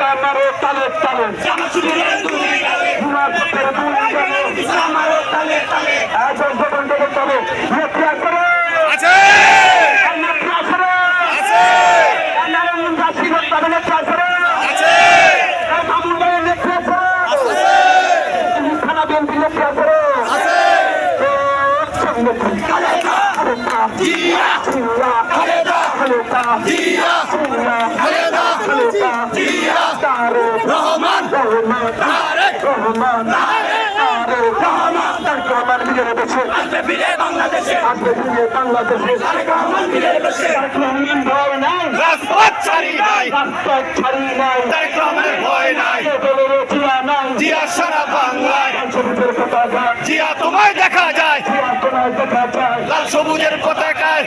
তালে তালে গুণাত্মকের দুই গেলে একজন যখন দেখে তবে নেত্রী করে আছে। নেত্রী করে আছে। নারায়ণ তবে করে থানা বিএনপি নেত্রী করে রহমান রাজপথ ছাড়ি নাই। তারেক রহমানের ভয় নাই। জিয়া সারা বাংলায়। জিয়া তোমায় দেখা যায়। লাল সবুজের পতাকায়।